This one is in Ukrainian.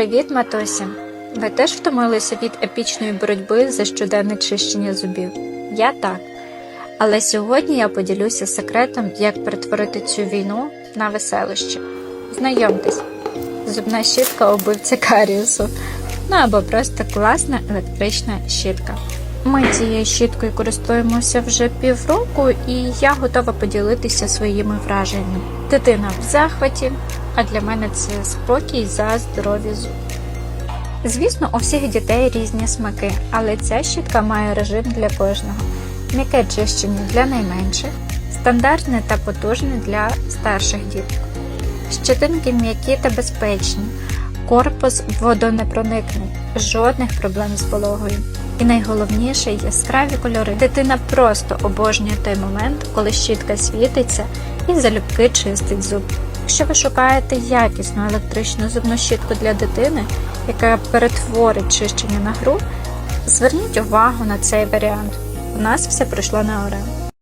Привіт, матусі! Ви теж втомилися від епічної боротьби за щоденне чищення зубів? Я так. Але сьогодні я поділюся секретом, як перетворити цю війну на веселище. Знайомтесь, зубна щітка убивця каріусу. Ну або просто класна електрична щітка. Ми цією щіткою користуємося вже півроку, і я готова поділитися своїми враженнями. Дитина в захваті, а для мене це спокій за здоров'я зуб. Звісно, у всіх дітей різні смаки, але ця щітка має режим для кожного. М'яке чищення для найменших, стандартне та потужне для старших діток. Щетинки м'які та безпечні, корпус водонепроникний, жодних проблем з вологою. І найголовніше яскраві кольори. Дитина просто обожнює той момент, коли щітка світиться і залюбки чистить зуб. Якщо ви шукаєте якісну електричну зубну щітку для дитини, яка перетворить чищення на гру, зверніть увагу на цей варіант. У нас все пройшло на ура.